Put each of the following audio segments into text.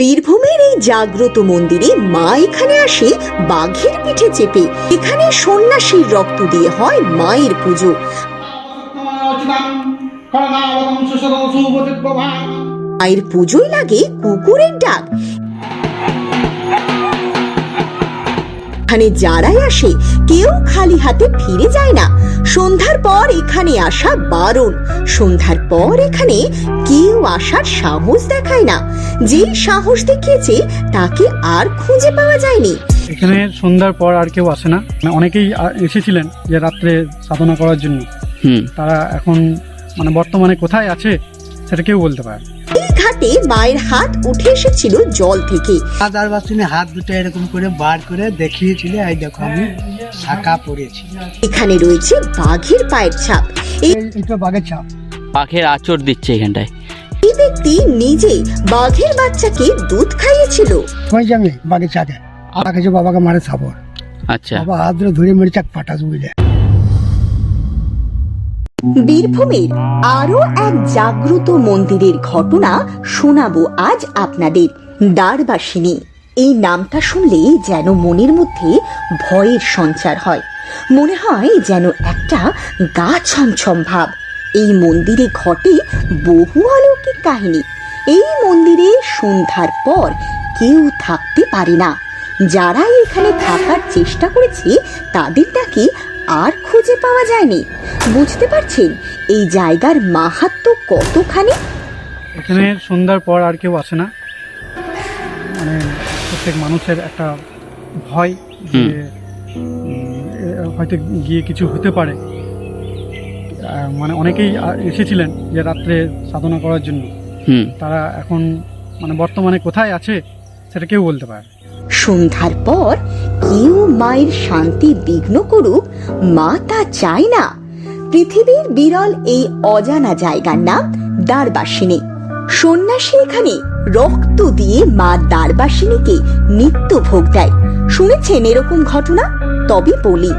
বীরভূমের এই জাগ্রত মন্দিরে মা এখানে আসে বাঘের পিঠে চেপে। এখানে সন্ন্যাসীর রক্ত দিয়ে হয় মায়ের পুজো। মায়ের পুজোই লাগে কুকুরের ডাক। এখানে যারাই আসে কেউ খালি হাতে ফিরে যায় না। সন্ধ্যার পর এখানে আসা বারণ। সন্ধ্যার পর এখানে কেউ আসার সাহস দেখায় না। যে সাহস দেখিয়েছে তাকে আর খুঁজে পাওয়া যায়নি। এখানে সন্ধ্যার পর আর কেউ আসে না। মানে অনেকেই এসেছিলেন যে রাত্রে সাধনা করার জন্য। তারা এখন মানে বর্তমানে কোথায় আছে সেটা কেউ বলতে পারে ঘাটে মায়ের হাত উঠে এসেছিল জল থেকে। দাদার বাসনে হাত দুটো এরকম করে বার করে দেখিয়েছিল এই দেখো আমি শাখা পড়েছি। এখানে রয়েছে বাঘের পায়ের ছাপ। এই এটা বাঘের চাপ পাখের আচর দিচ্ছে এখানটায়। এই ব্যক্তি নিজে বাঘের বাচ্চাকে দুধ খাইয়েছিল। হয়ে যাবে বাঘের চাকে বাঘে যে বাবাকে মারে সাবর। আচ্ছা। বাবা হাত ধরে ধরে মেরে চাক পাটাস বুঝলে। বীরভূমের আরও এক জাগ্রত মন্দিরের ঘটনা শোনাবো আজ আপনাদের, দ্বারবাসিনী। এই নামটা শুনলে যেন মনের মধ্যে ভয়ের সঞ্চার হয়। মনে হয় যেন একটা গা ছমছম ভাব। এই মন্দিরে ঘটে বহু অলৌকিক কাহিনী। এই মন্দিরে সন্ধ্যার পর কেউ থাকতে পারে না। যারা এখানে থাকার চেষ্টা করেছে, তাদের নাকি আর খুঁজে পাওয়া যায়নি। বুঝতে পারছেন এই জায়গার মাহাত্ম্য কতখানি? এখানে সন্ধ্যার পর আর কেউ আসে না। মানে প্রত্যেক মানুষের একটা ভয় যে হয়তো গিয়ে কিছু হতে পারে। মানে অনেকেই এসেছিলেন যে রাত্রে সাধনা করার জন্য। তারা এখন মানে বর্তমানে কোথায় আছে সেটা কেউ বলতে পারে না। সন্ধ্যার পর কেউ মায়ের শান্তি বিঘ্ন করুক, মা তা চায় না। পৃথিবীর বিরল এই অজানা জায়গার নাম দ্বারবাসিনী। সন্ন্যাসী এখানে রক্ত দিয়ে মা দ্বারবাসিনীকে নিত্য ভোগ দেয়। শুনেছেন এরকম ঘটনা? তবে বলি,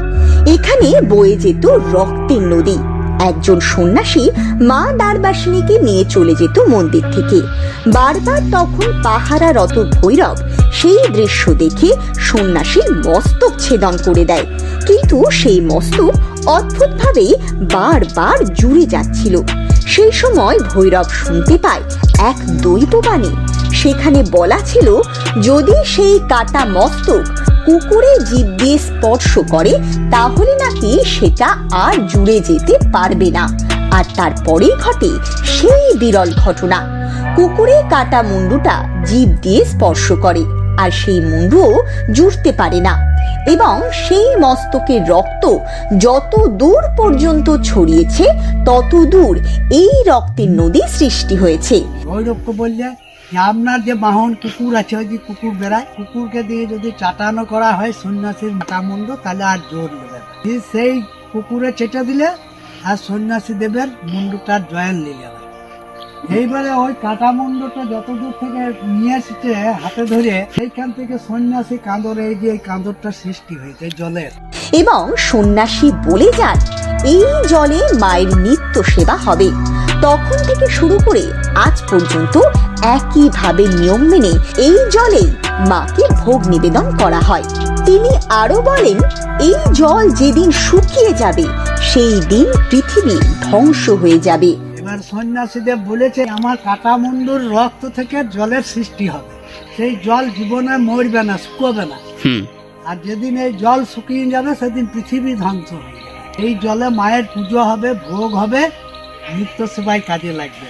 এখানে বয়ে যেত রক্তের নদী। একজন সন্ন্যাসী মা দ্বারবাসিনীকে নিয়ে চলে যেত মন্দির থেকে। বারবার তখন পাহারারত ভৈরব সেই দৃশ্য দেখে সন্ন্যাসীর মস্তক ছেদন করে দেয়। কিন্তু সেই মস্তক অদ্ভুতভাবে বারবার জুড়ে যাচ্ছিল। সেই সময় ভৈরব শুনতে পায় এক দৈববাণী সেখানে বলা ছিল, যদি সেই কাটা মস্তক কুকুরের জীব দিয়ে স্পর্শ করে, তাহলে নাকি সেটা আর জুড়ে যেতে পারবে না। আর তারপরেই ঘটে সেই বিরল ঘটনা। কুকুরে কাটা মুন্ডুটা জীব দিয়ে স্পর্শ করে। আর সেই মুন্ডুও জুড়তে পারে না। এবং সেই মস্তকের রক্ত যত দূর পর্যন্ত ছড়িয়েছে, তত দূর এই রক্তের নদী সৃষ্টি হয়েছে। ভৈরবকে বললে আপনার যে বাহন কুকুর আছে, ওই যে কুকুর বেড়ায়, কুকুরকে দিয়ে যদি চাটানো করা হয় সন্ন্যাসীর মাথামুন্ড তাহলে আর জোর সেই কুকুরে চেটে দিলে, আর সন্ন্যাসী দেবের মুন্ডুটার জয়েন নিয়ে যাবে এইবারে ওই কাটা মুন্ডটা যত দূর থেকে নিয়ে এসেছে হাতে ধরে, সেইখান থেকে সন্ন্যাসী কাঁদরে এই যে কাঁদরটা সৃষ্টি হয়েছে জলের। এবং সন্ন্যাসী বলে যান, এই জলে মায়ের নিত্য সেবা হবে। তখন থেকে শুরু করে আজ পর্যন্ত একইভাবে নিয়ম মেনে এই জলেই মাকে ভোগ নিবেদন করা হয়। তিনি আরও বলেন, এই জল যেদিন শুকিয়ে যাবে, সেই দিন পৃথিবী ধ্বংস হয়ে যাবে। এবার সন্ন্যাসীদেব বলেছে আমার কাটা মুন্ডুর রক্ত থেকে জলের সৃষ্টি হবে। সেই জল জীবনে মরবে না শুকোবে না। আর যেদিন এই জল শুকিয়ে যাবে সেদিন পৃথিবী ধ্বংস হবে এই জলে মায়ের পুজো হবে ভোগ হবে নিত্য সেবায় কাজে লাগবে।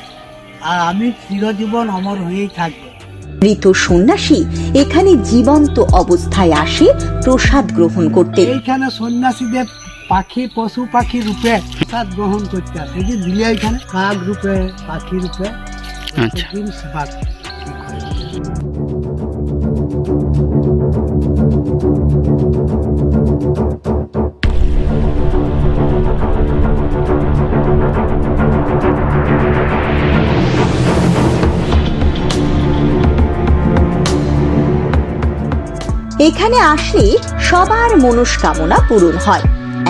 আর আমি চিরজীবন অমর হয়েই থাকব। মৃত সন্ন্যাসী এখানে জীবন্ত অবস্থায় আসে প্রসাদ গ্রহণ করতে। এইখানে সন্ন্যাসীদের পাখি পশু পাখি রূপে প্রসাদ গ্রহণ করতে আসে। এই যে দিলে এখানে কাক রূপে পাখি রূপে আচ্ছা। সেবা এখানে আসলে সবার মনস্কামনা পূরণ হয়।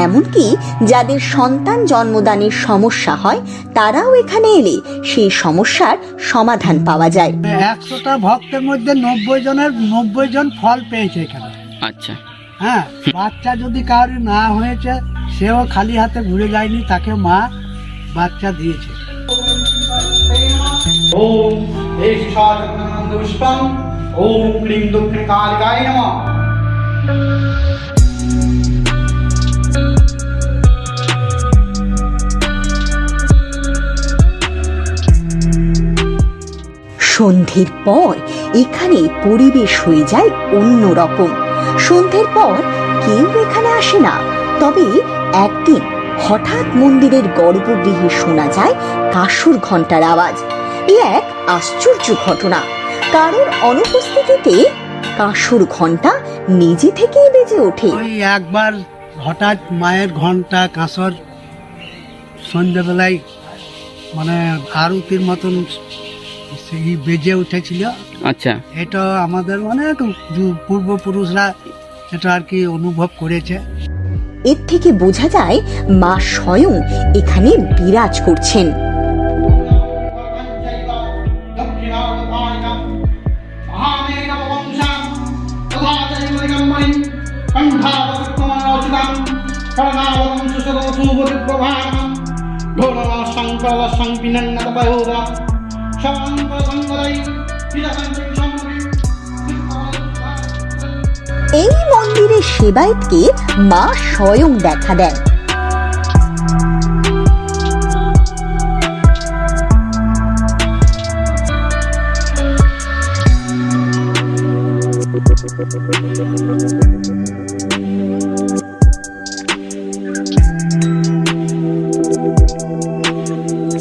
এমনকি যাদের সন্তান জন্মদানের সমস্যা হয় তারাও এখানে এলে সেই সমস্যার সমাধান পাওয়া যায়। একশোটা ভক্তের মধ্যে নব্বই জনের নব্বই জন ফল পেয়েছে এখানে। আচ্ছা। হ্যাঁ বাচ্চা যদি কারোর না হয়েছে সেও খালি হাতে ঘুরে যায়নি তাকে মা বাচ্চা দিয়েছে। ওম এই পুষ্পম ওম ক্লিং দক্ষিণ কালিকায় নমঃ। সন্ধ্যের পর এখানে পরিবেশ হয়ে যায় অন্যরকম। সন্ধ্যের পর কেউ এখানে আসে না। তবে একদিন হঠাৎ মন্দিরের গর্ভগৃহে শোনা যায় কাসুর ঘণ্টার আওয়াজ। এ এক আশ্চর্য ঘটনা। কারোর অনুপস্থিতিতে কাসুর ঘণ্টা নিজে থেকেই বেজে ওঠে। একবার হঠাৎ মায়ের ঘণ্টা কাঁসর সন্ধ্যেবেলায় মানে আরতির মতন সেই বেজে উঠেছিল। আচ্ছা। এটা আমাদের অনেক পূর্বপুরুষরা এটা আর কি অনুভব করেছে। এর থেকে বোঝা যায় মা স্বয়ং এখানে বিরাজ করছেন। এই মন্দিরে সেবায়তকে মা স্বয়ং দেখা দেন।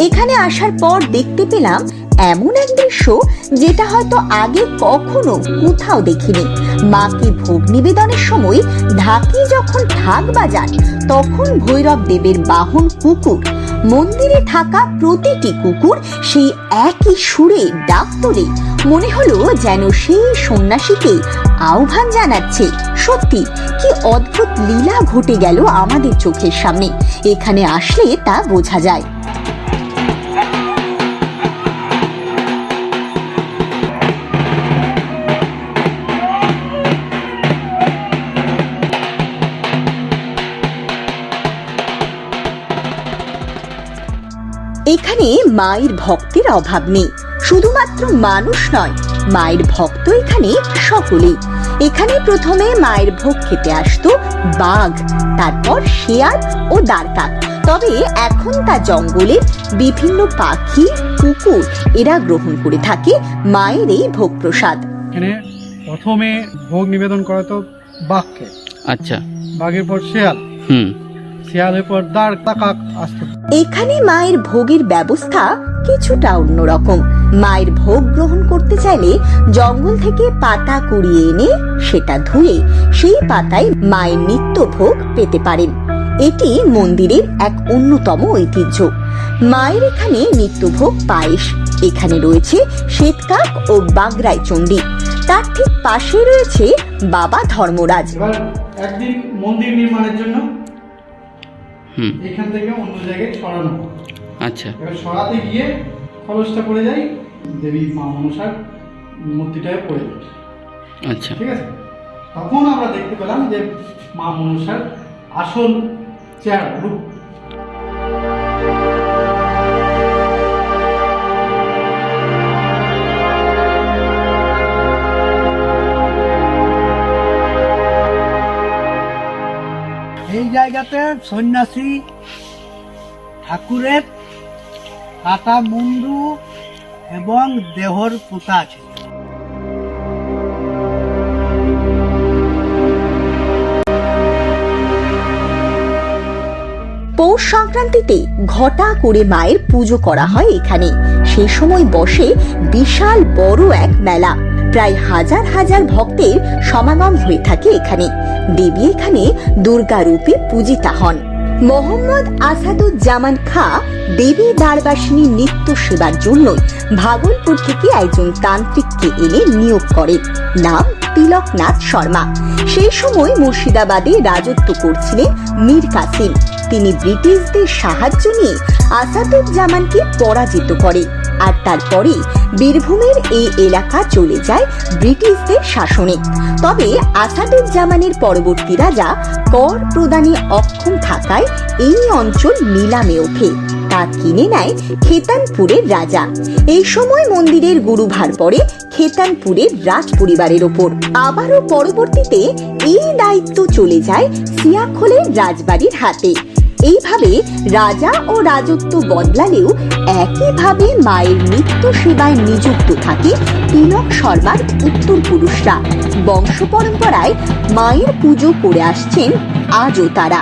এখানে আসার পর দেখতে পেলাম এমন এক দৃশ্য যেটা হয়তো আগে কখনো কোথাও দেখিনি। মাকে ভোগ নিবেদনের সময় ঢাকি যখন ঢাক বাজান তখন ভৈরব দেবের বাহন কুকুর, মন্দিরে থাকা প্রতিটি কুকুর সেই একই সুরে ডাক তোলে। মনে হলো যেন সেই সন্ন্যাসীকে আহ্বান জানাচ্ছে, সত্যি কি অদ্ভুত লীলা ঘটে গেল আমাদের চোখের সামনে। এখানে আসলে তা বোঝা যায়। মায়ের ভক্তের অভাব নেই। শুধুমাত্র মানুষ নয় মায়ের ভক্ত এখানে সকলেই। এখানে প্রথমে মায়ের ভোগ খেতে আসতো বাঘ তারপর শেয়াল ও দ্বারকাক। তবে এখন তা জঙ্গলের বিভিন্ন পাখি কুকুর এরা গ্রহণ করে থাকে মায়ের এই ভোগ প্রসাদ। এখানে প্রথমে ভোগ নিবেদন করা তো বাঘকে। আচ্ছা। বাঘের পর শেয়াল। হুম। পর দাঁড় তাকাক আসতো। এখানে মায়ের ভোগের ব্যবস্থা কিছুটা অন্যরকম। মায়ের ভোগ গ্রহণ করতে চাইলে জঙ্গল থেকে পাতা কুড়িয়ে এনে সেটা ধুয়ে সেই পাতায় মায়ের নিত্য ভোগ পেতে পারেন। এটি মন্দিরের এক অন্যতম ঐতিহ্য। মায়ের এখানে নিত্যভোগ পায়েস এখানে রয়েছে শ্বেতকাক ও বাগরাই চণ্ডী। তার ঠিক পাশে রয়েছে বাবা ধর্মরাজ। এবার একদিন মন্দির নির্মাণের জন্য এখান থেকে অন্য জায়গায় সরানো। আচ্ছা। এবার সরাতে গিয়ে খরচটা পড়ে যায় দেবী মা মনসার মূর্তিটায় পড়ে যায়। আচ্ছা। ঠিক আছে? তখন আমরা দেখতে পেলাম যে মা মনসার আসল চেহারা রূপ এই জায়গাতে সন্ন্যাসী, ঠাকুরের কাটা মুন্ডু এবং দেহর পোতা আছে। পৌষ সংক্রান্তিতে ঘটা করে মায়ের পুজো করা হয় এখানে। সেই সময় বসে বিশাল বড় এক মেলা। প্রায় হাজার হাজার ভক্তের সমাগম হয়ে থাকে এখানে। দেবী এখানে দুর্গা রূপে পূজিতা হন। মোহাম্মদ আসাদুজ্জামান খা দেবী দ্বারবাসিনী নিত্য সেবার জন্যই ভাগলপুর থেকে একজন তান্ত্রিককে এনে নিয়োগ করেন। নাম তিলকনাথ শর্মা। সেই সময় মুর্শিদাবাদে রাজত্ব করছিলেন মীর কাসিম তিনি ব্রিটিশদের সাহায্য নিয়ে আসাদুজ্জামানকে পরাজিত করে আর তারপরে বীরভূমের এই এলাকা চলে যায় ব্রিটিশদের শাসনে। তবে আসাদুজ্জামানের পরবর্তী রাজা কর প্রদানে অক্ষম থাকায় এই অঞ্চল নিলামে ওঠে। তা কিনে নেয় খেতানপুরের রাজা। এই সময় মন্দিরের গুরুভার পড়ে খেতানপুরের রাজ পরিবারের ওপর। আবারও পরবর্তীতে এই দায়িত্ব চলে যায় সিয়াখোলের রাজবাড়ির হাতে। এইভাবে রাজা ও রাজত্ব বদলালেও একইভাবে মায়ের নিত্য সেবায় নিযুক্ত থাকে তিলক শর্মার উত্তর পুরুষরা। বংশ পরম্পরায় মায়ের পুজো করে আসছেন আজও তারা।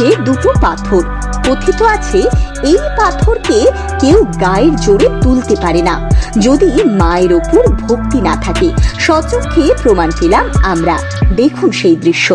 রয়েছে দুটো পাথর। কথিত আছে, এই পাথরকে কেউ গায়ের জোরে তুলতে পারে না। যদি মায়ের ওপর ভক্তি না থাকে সচক্ষে প্রমাণ পেলাম আমরা। দেখুন সেই দৃশ্য।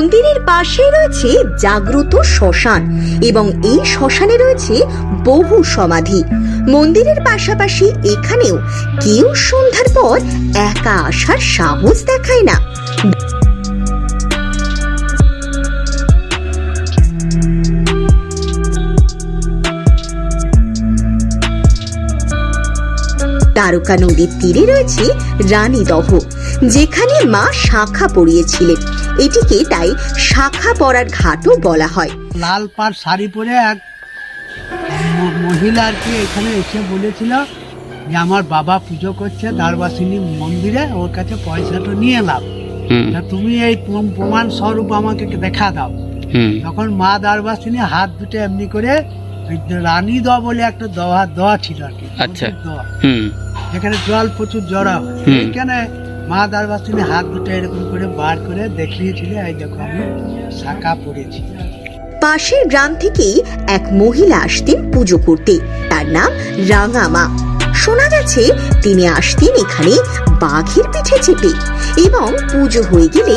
মন্দিরের পাশে রয়েছে জাগ্রত শ্মশান এবং এই শ্মশানে রয়েছে বহু সমাধি। মন্দিরের পাশাপাশি এখানেও কেউ সন্ধ্যার পর একা আসার সাহস দেখায় না। তারকা নদীর তীরে রয়েছে রানীদহ যেখানে মা শাখা পরিয়েছিলেন। এটিকে তাই শাখা পরার ঘাটও বলা হয়। লাল পাড় শাড়ি পরে এক মহিলা আর কি এখানে এসে বলেছিল যে আমার বাবা পুজো করছে দ্বারবাসিনী মন্দিরে ওর কাছে পয়সাটা নিয়ে এলাম তুমি এই প্রমাণ স্বরূপ আমাকে দেখা দাও। তখন মা দারবাসিনী হাত দুটো এমনি করে রানী দোয়া বলে একটা দোয়া দোয়া ছিল আর কি। আচ্ছা। দোয়া। হুম। যেখানে জল প্রচুর জড়া হয় হুম। মা দ্বারবাসিনী হাত দুটো এরকম করে বার করে দেখিয়েছিল এই দেখো আমি শাখা পড়েছি। পাশের গ্রাম থেকেই এক মহিলা আসতেন পুজো করতে। তার নাম রাঙামা। শোনা গেছে তিনি আসতেন এখানে বাঘের পিঠে চেপে এবং পুজো হয়ে গেলে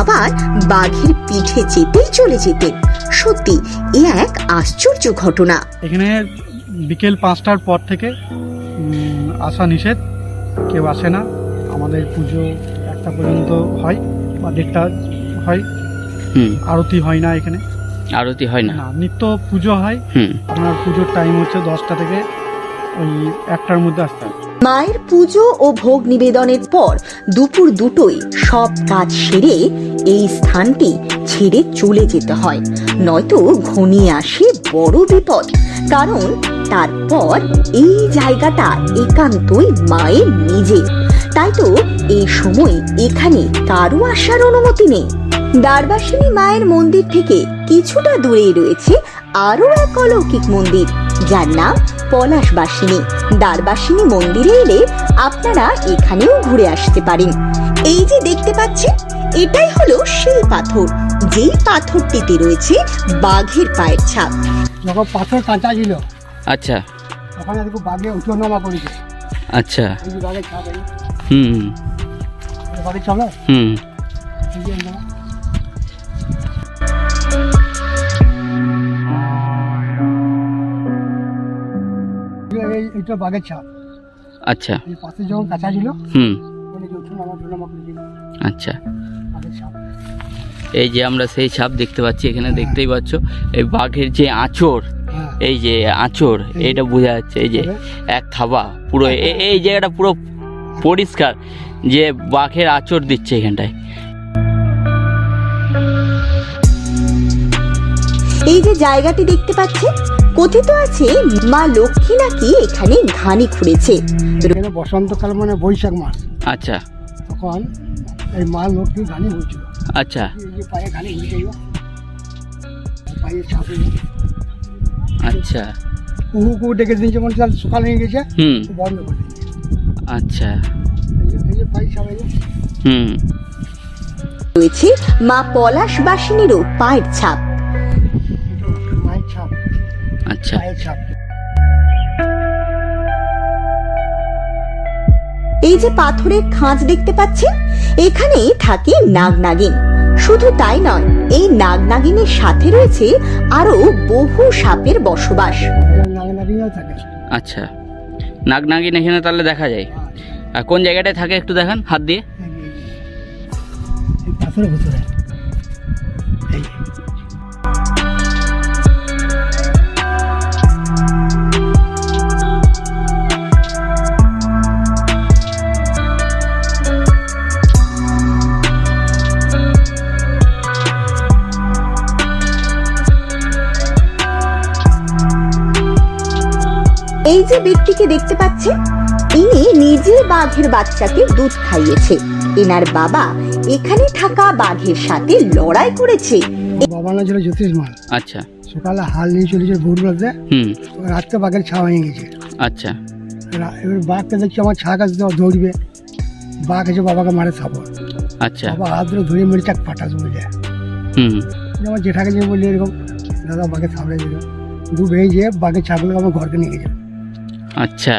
আবার বাঘের পিঠে চেপেই চলে যেতেন। সত্যি এ এক আশ্চর্য ঘটনা। এখানে বিকেল পাঁচটার পর থেকে আসা নিষেধ। কেউ আসে না। আমাদের পুজো একটা পর্যন্ত হয় বা দেড়টা হয়। হুম। আরতি হয় না এখানে। আরতি হয় না? না নিত্য পুজো হয়। হুম। আপনার পুজোর টাইম হচ্ছে দশটা থেকে ওই একটার মধ্যে আসতে মায়ের পুজো ও ভোগ নিবেদনের পর দুপুর দুটোই সব কাজ সেরে এই স্থানটি ছেড়ে চলে যেতে হয়। নয়তো ঘনিয়ে আসে বড় বিপদ কারণ তারপর এই জায়গাটা একান্তই মায়ের নিজে তাই তো এই সময় এখানে কারও আসার অনুমতি নেই। দ্বারবাসিনী মায়ের মন্দির থেকে কিছুটা দূরেই রয়েছে আরও এক অলৌকিক মন্দির যার নাম পলাশবাসিনী। দ্বারবাসিনী মন্দিরে এলে আপনারা এখানেও ঘুরে আসতে পারেন। এই যে দেখতে পাচ্ছেন এটাই হলো সেই পাথর যেই পাথরটিতে রয়েছে বাঘের পায়ের ছাপ। যখন পাথর কাঁচা ছিল। আচ্ছা। তখন বাঘে উঠোনামা করেছে। আচ্ছা। হুম। হুম। এইটা বাঘের ছাপ। আচ্ছা। পাশে যখন কাঁচা ছিল হুম। আচ্ছা। এই যে আমরা সেই ছাপ দেখতে পাচ্ছি এখানে দেখতেই পাচ্ছ এই বাঘের যে আঁচড় হ্যাঁ। এই যে আঁচড় এইটা বোঝা যাচ্ছে এই যে এক থাবা পুরো এই জায়গাটা পুরো পরিষ্কার যে বাঘের আঁচড় দিচ্ছে এখানটায়। এই যে জায়গাটি দেখতে পাচ্ছেন কথিত আছে মা লক্ষ্মী নাকি এখানে ঘানি খুঁড়েছে। এখানে বসন্তকাল মানে বৈশাখ মাস। আচ্ছা। তখন এই মা লক্ষ্মী গানি হয়েছিল আচ্ছা। পায়ে গানি হয়ে পায়ে ছাপ আচ্ছা। কুহু কুহু ডেকে দিন যেমন তার সকাল হয়ে গেছে। হুম। বন্ধ করে দিয়েছে। আচ্ছা। হুম। রয়েছে মা পলাশবাসিনীরও পায়ের ছাপ। আচ্ছা। এই যে পাথরের খাঁজ দেখতে পাচ্ছেন এখানে থাকে নাগনাগিন। শুধু তাই নয় এই নাগনাগিনের সাথে রয়েছে আরও বহু সাপের বসবাস। আচ্ছা। নাগ নাগিন এখানে তাহলে দেখা যায়। আর কোন জায়গাটায় থাকে একটু দেখান হাত দিয়ে। এই যে ব্যক্তিকে দেখতে পাচ্ছেন ইনি নিজে বাঘের বাচ্চাকে দুধ খাইয়েছে। এনার বাবা এখানে থাকা বাঘের সাথে লড়াই করেছে। বাবা না ছিল জ্যোতিষমান। আচ্ছা। সকালে হাল নিয়ে চলেছে ভোরবেলাতে হুম। রাত্রে বাঘের ছা হয়ে গেছে। আচ্ছা। এবার বাঘকে দেখছি আমার ছা কাছে দেওয়া দৌড়বে। বাঘ এসে বাবাকে মারে থাপড়। আচ্ছা। বাবা হাত ধরে ধরে মেরে চাক ফাটাস বলে যায়। হুম। আমার জেঠাকে যে বললি এরকম দাদা বাঘে থাপড়ে দিল দু ভেঙে যেয়ে বাঘের ছাগুলোকে আমার ঘরকে নিয়ে গেছে। আচ্ছা।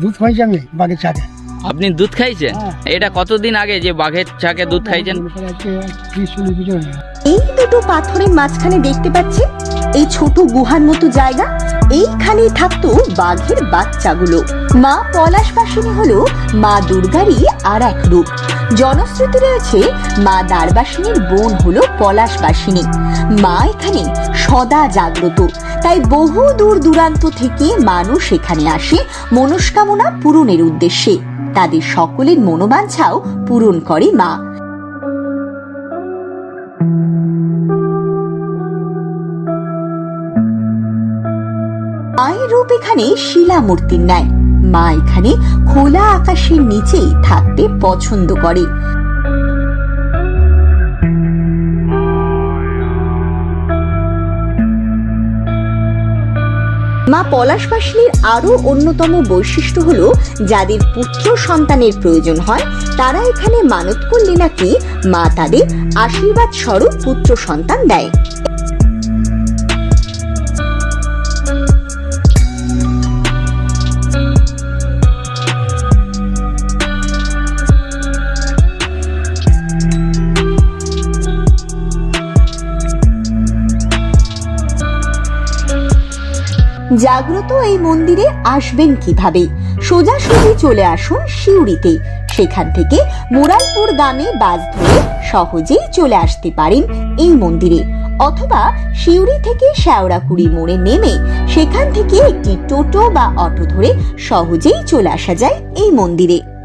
দুধ খাইছি আমি বাঘের চাকে? আপনি দুধ খাইছেন? হ্যাঁ। এটা কতদিন আগে যে বাঘের চাকে দুধ খাইছেন। এই দুটো পাথরের মাঝখানে দেখতে পাচ্ছেন এই ছোট গুহার মতো জায়গা এইখানেই থাকতো বাঘের বাচ্চাগুলো। মা পলাশবাসিনী হলো মা দুর্গারই আর এক রূপ। জনশ্রুতি রয়েছে, মা দ্বারবাসিনীর বোন হলো পলাশবাসিনী। মা এখানে সদা জাগ্রত। তাই বহু দূর দূরান্ত থেকে মানুষ এখানে আসে মনস্কামনা পূরণের উদ্দেশ্যে। তাদের সকলের মনোবাঞ্ছাও পূরণ করে মা। মায়ের রূপ এখানে শিলা মূর্তির ন্যায়। মা এখানে খোলা আকাশের নিচেই থাকতে পছন্দ করে। মা পলাশবাসিনীর আরও অন্যতম বৈশিষ্ট্য হলো, যাদের পুত্র সন্তানের প্রয়োজন হয়, তারা এখানে মানত করলে নাকি মা তাদের আশীর্বাদ স্বরূপ পুত্র সন্তান দেয়। জাগ্রত এই মন্দিরে আসবেন কীভাবে? সোজাসুজি চলে আসুন সিউড়িতে। সেখান থেকে মোরালপুর গ্রামে বাস ধরে সহজেই চলে আসতে পারেন এই মন্দিরে। অথবা সিউড়ি থেকে শেওড়াকুড়ি মোড়ে নেমে সেখান থেকে একটি টোটো বা অটো ধরে সহজেই চলে আসা যায় এই মন্দিরে।